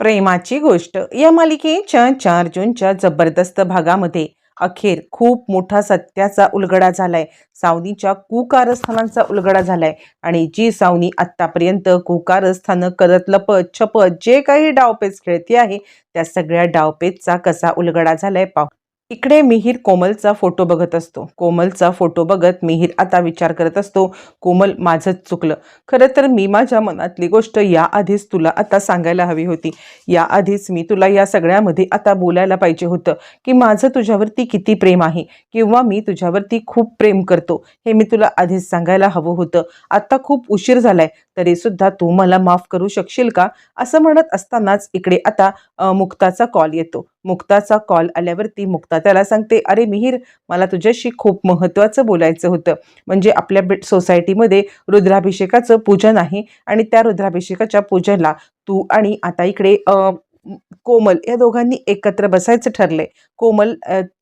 प्रेमाची गोष्ट. या मालिकेच्या चार जूनच्या जबरदस्त भागामध्ये अखेर खूप मोठा सत्याचा उलगडा झालाय. सावनीच्या कुकारस्थानांचा उलगडा झालाय आणि जी सावनी आत्तापर्यंत कुकारस्थानं करत लपत छपत जे काही डावपेच खेळते आहे त्या सगळ्या डावपेचचा कसा उलगडा झालाय पाहू. इकडे मिहीर कोमलचा फोटो बघत असतो. कोमलचा फोटो बघत मिहीर आता विचार करत असतो कोमल माझंच चुकलं. खरं तर मी माझ्या मनातली गोष्ट याआधीच तुला आता सांगायला हवी होती. याआधीच मी तुला या सगळ्यामध्ये आता बोलायला पाहिजे होतं की माझं तुझ्यावरती किती प्रेम आहे किंवा मी तुझ्यावरती खूप प्रेम करतो. हे मी तुला आधीच सांगायला हवं होतं. आत्ता खूप उशीर झालाय. तरीसुद्धा तू मला माफ करू शकशील का? असं म्हणत असतानाच इकडे आता मुक्ताचा कॉल येतो. मुक्ताचा कॉल आल्यावरती मुक्ता त्याला सांगते अरे मिहीर मला तुझ्याशी खूप महत्त्वाचं बोलायचं होतं. म्हणजे आपल्या बे- सोसायटीमध्ये रुद्राभिषेकाचं पूजन आहे आणि त्या रुद्राभिषेकाच्या पूजनला तू आणि आता इकडे कोमल या दोघांनी एकत्र बसायचं ठरले कोमल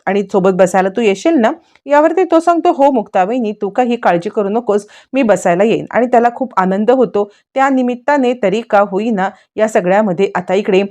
आणि सोबत बसायला तू येशील ना? यावरती तो सांगतो हो मुक्ताबाईनी तू काही काळजी करू नकोस? मी बसायला येईन. आणि त्याला खूप आनंद होतो. त्या निमित्ताने तरी का होईना या सगळ्यामध्ये आता इकडे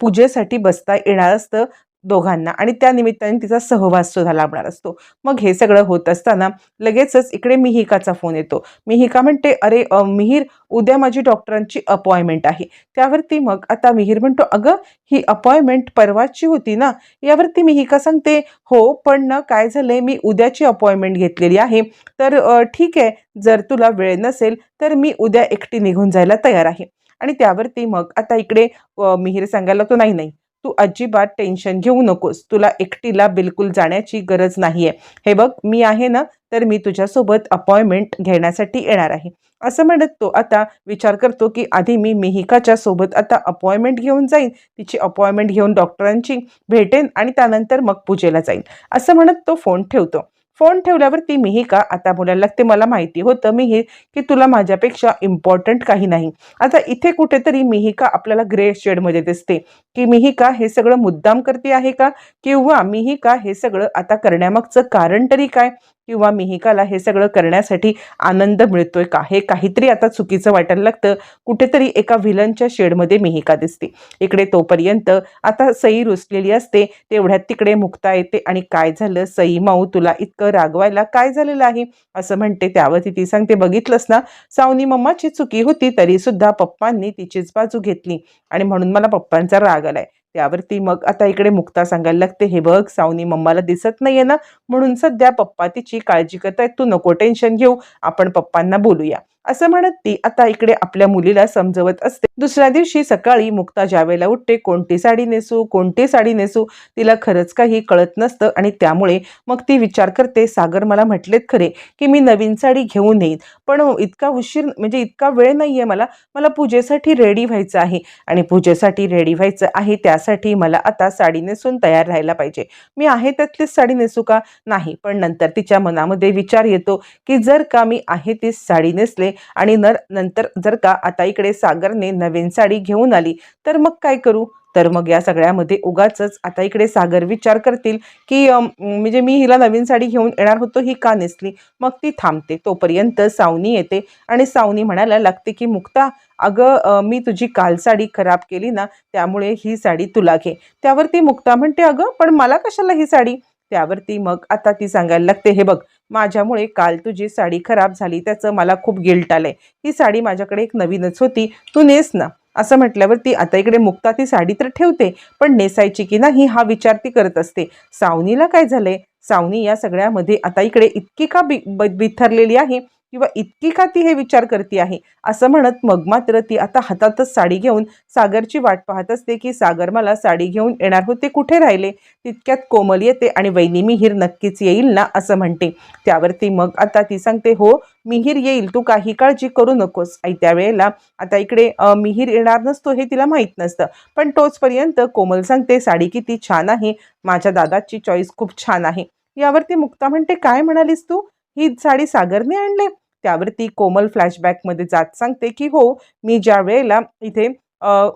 पूजेसाठी बसता येणार असतं. दोघांना. आणि त्या निमित्ताने तिचा सहवास सुद्धा लाभणार असतो. मग हे सगळं होत असताना लगेचच इकडे मिहिकाचा फोन येतो. मिहिका म्हणते अरे मिहिर मिहीर उद्या माझी डॉक्टरांची अपॉइंटमेंट आहे. त्यावरती मग आता मिहीर म्हणतो अगं ही अपॉइंटमेंट परवाची होती ना? यावरती मिहिका सांगते हो पण ना काय झालंय? मी उद्याची अपॉइंटमेंट घेतलेली आहे. तर ठीक आहे जर तुला वेळ नसेल तर मी उद्या एकटी निघून जायला तयार आहे. आणि त्यावरती मग आता इकडे मिहिर मिहीर सांगायला तो नाही नाही तू अजिबात टेन्शन घेऊ नकोस. तुला एकटीला बिलकुल जाण्याची गरज नाही आहे हे बघ मी आहे ना तर मी तुझ्यासोबत अपॉइंटमेंट घेण्यासाठी येणार आहे. असं म्हणत तो आता विचार करतो की आधी मी मिहिकाच्या सोबत आता अपॉइंटमेंट घेऊन जाईन. तिची अपॉइंटमेंट घेऊन डॉक्टरांची भेटेन आणि त्यानंतर मग पूजेला जाईन. असं म्हणत तो फोन ठेवतो. फोन ठेवल्यावर ती का? आता बोलायला लागते. मला माहिती होतं मीही की तुला माझ्यापेक्षा इम्पॉर्टंट काही नाही. आता इथे कुठेतरी मिहिका आपल्याला ग्रे शेडमध्ये दिसते? की मिहिका हे सगळं मुद्दाम करते आहे का? किंवा मिहिका हे सगळं आता करण्यामागचं कारण तरी काय? किंवा मिहिकाला हे सगळं करण्यासाठी आनंद मिळतोय का? हे काहीतरी आता चुकीचं वाटायला लागतं. कुठेतरी एका व्हिलनच्या शेडमध्ये मिहिका दिसते? इकडे तोपर्यंत आता सई रुसलेली असते तेवढ्यात तिकडे मुक्ता येते आणि काय झालं? सई माऊ तुला इतकं रागवायला काय झालेलं आहे? असं म्हणते. त्यावरती ती सांगते बघितलंस ना? सावनी मम्माची चुकी होती तरी सुद्धा पप्पांनी तिचीच बाजू घेतली आणि म्हणून मला पप्पांचा राग आलाय. त्यावरती मग आता इकडे मुक्ता सांगायला लागते हे बघ सावनी मम्माला दिसत नाहीये ना म्हणून सध्या पप्पा तिची काळजी करतायत तू नको टेन्शन घेऊ आपण पप्पांना बोलूया. असं म्हणत ती आता इकडे आपल्या मुलीला समजवत असते. दुसऱ्या दिवशी सकाळी मुक्ता ज्यावेळेला उठते कोणती साडी नेसू कोणती साडी नेसू तिला खरंच काही कळत नसतं आणि त्यामुळे मग ती विचार करते सागर मला म्हटलेत खरे की मी नवीन साडी घेऊन येईन पण इतका उशीर म्हणजे इतका वेळ नाही आहे मला मला पूजेसाठी रेडी व्हायचं आहे आणि पूजेसाठी रेडी व्हायचं आहे त्यासाठी मला आता साडी नेसून तयार राहायला पाहिजे. मी आहे त्यातलीच साडी नेसू का? नाही पण नंतर तिच्या मनामध्ये विचार येतो की जर का मी आहे तीच साडी नेसले आणि नर नंतर जर का आता इकडे सागरने नवीन साडी घेऊन आली तर मग काय करू? तर मग या सगळ्यामध्ये उगाचच आता इकडे सागर विचार करतील की म्हणजे मी हिला नवीन साडी घेऊन येणार होतो ही का नेसली? मग ती थांबते. तोपर्यंत सावनी येते आणि सावनी म्हणायला लागते की मुक्ता अगं मी तुझी काल साडी खराब केली ना त्यामुळे ही साडी तुला घे. त्यावरती मुक्ता म्हणते अगं पण मला कशाला ही साडी? त्यावरती मग आता ती सांगायला लागते हे बघ माझ्यामुळे काल तुझी साडी खराब झाली त्याचं मला खूप गिल्ट आलंय. ही साडी माझ्याकडे एक नवीनच होती तू नेस ना. असं म्हटल्यावरती आता इकडे मुक्ता ती साडी तर ठेवते पण नेसायची की नाही हा विचार ती करत असते. सावनीला काय झालंय? सावनी या सगळ्यामध्ये आता इकडे इतकी का बि ब- बिथरलेली आहे? किंवा इतकी का ती हे विचार करते आहे? असं म्हणत मग मात्र ती आता हातातच साडी घेऊन सागरची वाट पाहत असते की सागर मला साडी घेऊन येणार होते कुठे राहिले? तितक्यात कोमल येते आणि वैनी मिहीर नक्कीच येईल ना असं म्हणते. त्यावरती मग आता ती सांगते हो मिहीर येईल. तू काही काळजी करू नकोस. आई त्यावेळेला आता इकडे मिहीर येणार नसतो हे तिला माहीत नसतं. पण तोचपर्यंत कोमल सांगते साडी किती छान आहे. माझ्या दादाची चॉईस खूप छान आहे. यावरती मुक्ता म्हणते काय म्हणालीस तू? ही साडी सागरने आणले. त्यावरती कोमल फ्लॅशबॅकमध्ये जात सांगते की हो मी ज्या वेळेला इथे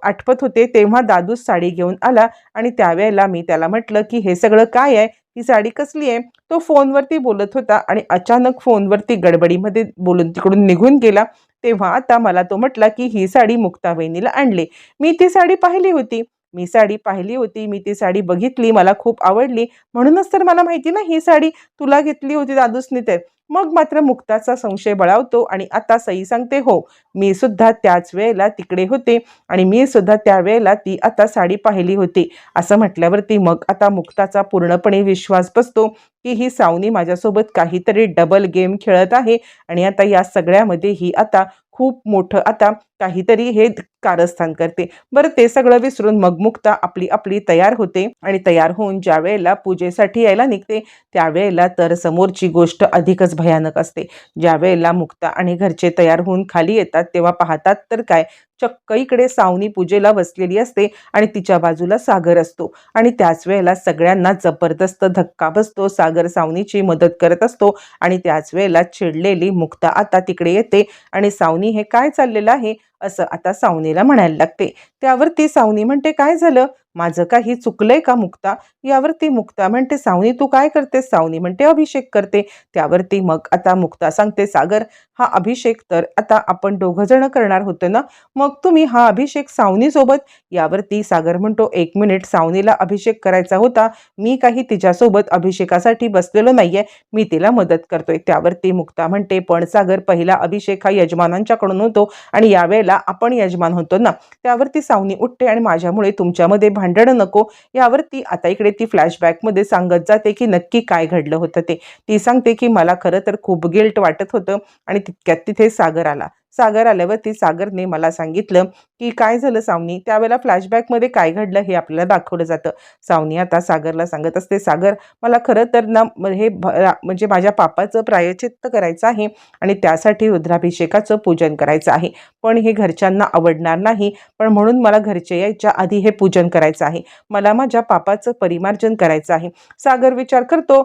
आठवत होते तेव्हा दादूच साडी घेऊन आला आणि त्यावेळेला मी त्याला म्हटलं की हे सगळं काय आहे? ही साडी कसली आहे? तो फोनवरती बोलत होता आणि अचानक फोनवरती गडबडीमध्ये बोलून तिकडून निघून गेला. तेव्हा आता मला तो म्हटला की ही साडी मुक्ता वहिनीला आणली. मी ती साडी पाहिली होती. मी साडी पाहिली होती मी ती साडी बघितली मला खूप आवडली. म्हणूनच तर मला माहिती ना ही साडी तुला घेतली होती दादूसनी तर. मग मात्र मुक्ताचा संशय बळावतो आणि आता सई सांगते हो मी सुद्धा त्याच वेळेला तिकडे होते आणि मी सुद्धा त्यावेळेला ती आता साडी पाहिली होती. असं म्हटल्यावरती मग आता मुक्ताचा पूर्णपणे विश्वास बसतो की ही सावनी माझ्यासोबत काहीतरी डबल गेम खेळत आहे आणि आता या सगळ्यामध्ये ही आता खूप मोठं आता काहीतरी हे कारस्थान करते. बरं ते सगळं विसरून मग मुक्ता आपली आपली तयार होते आणि तयार होऊन ज्या वेळेला पूजेसाठी यायला निघते त्यावेळेला तर समोरची गोष्ट अधिकच भयानक असते. ज्या वेळेला मुक्ता आणि घरचे तयार होऊन खाली येतात तेव्हा पाहतात तर काय? चक्क इकडे सावनी पूजेला बसलेली असते आणि तिच्या बाजूला सागर असतो. आणि त्याच वेळेला सगळ्यांना जबरदस्त धक्का बसतो. सागर सावनीची मदत करत असतो आणि त्याच वेळेला चिडलेली मुक्ता आता तिकडे येते आणि सावनी हे काय चाललेलं आहे? असं आता सावनीला म्हणायला लागते. त्यावर ती सावनी म्हणते काय झालं? माझं काही चुकलंय का मुक्ता? यावरती मुक्ता म्हणते सावनी तू काय करते सावनी म्हणते अभिषेक करते. त्यावरती मग आता मुक्ता सांगते सागर हा अभिषेक तर आता आपण दोघ जण करणार होतो ना? मग तुम्ही हा अभिषेक सावनीसोबत यावरती सागर म्हणतो एक मिनिट सावनीला अभिषेक करायचा होता. मी काही तिच्यासोबत अभिषेकासाठी बसलेलो नाहीये. मी तिला मदत करतोय. त्यावरती मुक्ता म्हणते पण सागर पहिला अभिषेक हा यजमानांच्याकडून होतो आणि यावेळेला आपण यजमान होतो ना त्यावरती सावनी उठते आणि माझ्यामुळे तुमच्यामध्ये भांडणं नको. यावरती आता इकडे ती फ्लॅशबॅकमध्ये सांगत जाते की नक्की काय घडलं होतं ते. ती सांगते की मला खरं तर खूप गिल्ट वाटत होतं आणि तितक्यात तिथे सागर आला. सागर आल्यावरती सागरने मला सांगितलं की काय झालं सावनी? त्यावेळेला फ्लॅशबॅकमध्ये काय घडलं हे आपल्याला दाखवलं जातं. सावनी आता सागरला सांगत असते सागर मला खरं तर ना हे भ- रा- म्हणजे माझ्या पापाचं प्रायचित्त करायचं आहे आणि त्यासाठी रुद्राभिषेकाचं पूजन करायचं आहे. पण हे घरच्यांना आवडणार नाही. पण म्हणून मला घरचे यायच्या आधी हे पूजन करायचं आहे. मला माझ्या पापाचं परिमार्जन करायचं आहे. सागर विचार करतो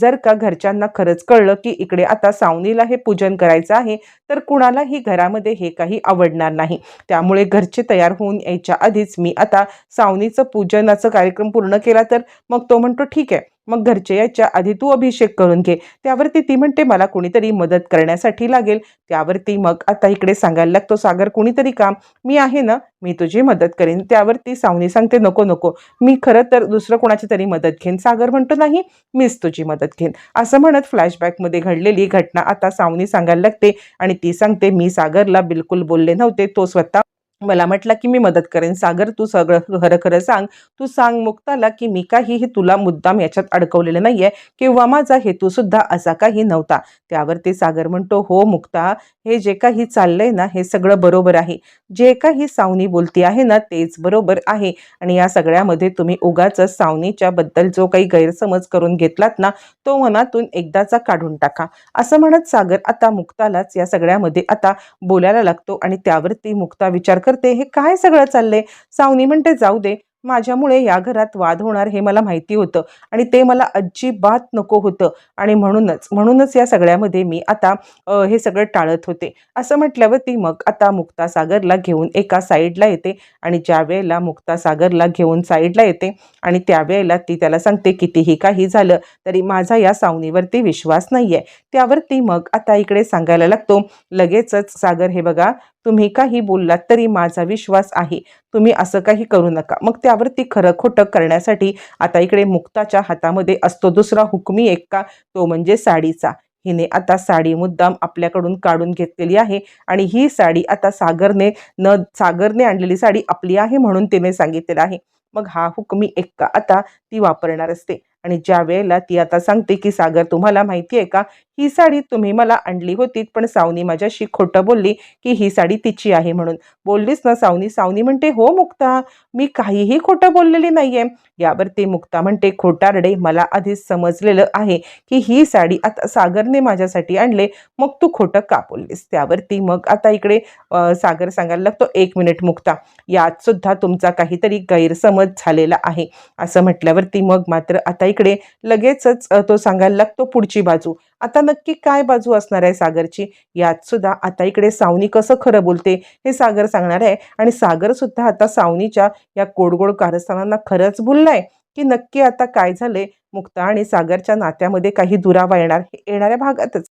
जर का घरच्यांना खरंच कळलं की इकडे आता सावनीला हे पूजन करायचं आहे तर कुणालाही घरामध्ये हे काही आवडणार नाही. त्यामुळे घरचे तयार होऊन यायच्या आधीच मी आता सावनीचं पूजनाचं कार्यक्रम पूर्ण केला तर मग तो म्हणतो ठीक आहे. मग घरचे याच्या आधी तू अभिषेक करून घे. त्यावरती ती म्हणते मला कुणीतरी मदत करण्यासाठी लागेल. त्यावरती मग आता इकडे सांगायला लागतो सागर कुणीतरी काम. मी आहे ना मी तुझी मदत करेन. त्यावरती सावनी सांगते नको नको. मी खरं तर दुसरं कोणाची तरी मदत घेईन. सागर म्हणतो नाही मीच तुझी मदत घेईन. असं म्हणत फ्लॅशबॅकमध्ये घडलेली घटना आता सावनी सांगायला लागते आणि ती सांगते मी सागरला बिलकुल बोलले नव्हते. तो स्वतः मला म्हटला की मी मदत करेन. सागर तू सगळं खरं खरं सांग. तू सांग मुक्ताला की मी काहीही तुला मुद्दाम याच्यात अडकवलेलं नाहीये किंवा माझा हेतू सुद्धा असा काही नव्हता. त्यावरती सागर म्हणतो हो मुक्ता हे जे काही चाललंय ना हे सगळं बरोबर आहे. जे काही सावनी बोलती आहे ना तेच बरोबर आहे. आणि या सगळ्यामध्ये तुम्ही उगाच सावनीच्या बद्दल जो काही गैरसमज करून घेतलात ना तो मनातून एकदाचा काढून टाका. असं म्हणत सागर आता मुक्तालाच या सगळ्यामध्ये आता बोलायला लागतो आणि त्यावरती मुक्ता विचार करते? हे काय सगळं चाललंय? सावनी म्हणते जाऊ दे. माझ्यामुळे या घरात वाद होणार हे मला माहिती होतं आणि ते मला अजिबात नको होतं. आणि म्हणूनच म्हणूनच या सगळ्यामध्ये मी आता हे सगळं टाळत होते. असं म्हटल्यावरती मग आता मुक्तासागरला घेऊन एका साईडला येते आणि ज्या वेळेला मुक्तासागरला घेऊन साईडला येते आणि त्यावेळेला ती त्याला सांगते कितीही काही झालं तरी माझा या सावनीवरती विश्वास नाही आहे त्यावरती मग आता इकडे सांगायला लागतो. लगेचच सागर हे बघा तुम्ही काही बोललात तरी माझा विश्वास आहे. तुम्ही असं काही करू नका. मग त्यावरती खरं खोटं करण्यासाठी आता इकडे मुक्ताच्या हातामध्ये असतो दुसरा हुकमी एक्का तो म्हणजे साडीचा. हिने आता साडी मुद्दाम आपल्याकडून काढून घेतलेली आहे आणि ही साडी आता सागरने न सागरने आणलेली साडी आपली आहे म्हणून तिने सांगितलेलं आहे. मग हा हुकमी एक्का. आता ती वापरणार असते. आणि ज्या वेळेला ती आता सांगते की सागर तुम्हाला माहिती आहे का? ही साडी तुम्ही मला आणली होती पण सावनी माझ्याशी खोटं बोलली की ही साडी तिची आहे म्हणून. बोललीस ना सावनी? सावनी म्हणते हो मुक्ता मी काहीही खोटं बोललेली नाहीये. यावरती मुक्ता म्हणते खोटारडे मला आधीच समजलेलं आहे की ही साडी आता सागरने माझ्यासाठी आणले मग तू खोटं का बोललीस? त्यावरती मग आता इकडे सागर सांगायला लागतो एक मिनिट मुक्ता यात सुद्धा तुमचा काहीतरी गैरसमज झालेला आहे. असं म्हटल्यावरती मग मात्र आता इकडे लगेचच तो सांगायला लागतो पुढची बाजू. आता नक्की काय बाजू असणार आहे सागरची? यात सुद्धा आता इकडे सावनी कसं खरं बोलते हे सागर सांगणार आहे. आणि सागर सुद्धा आता सावनीच्या या गोडगोड कारस्थानांना खरंच बोललाय की नक्की आता काय झालंय? मुक्ता आणि सागरच्या नात्यामध्ये काही दुरावा येणार हे येणाऱ्या भागातच.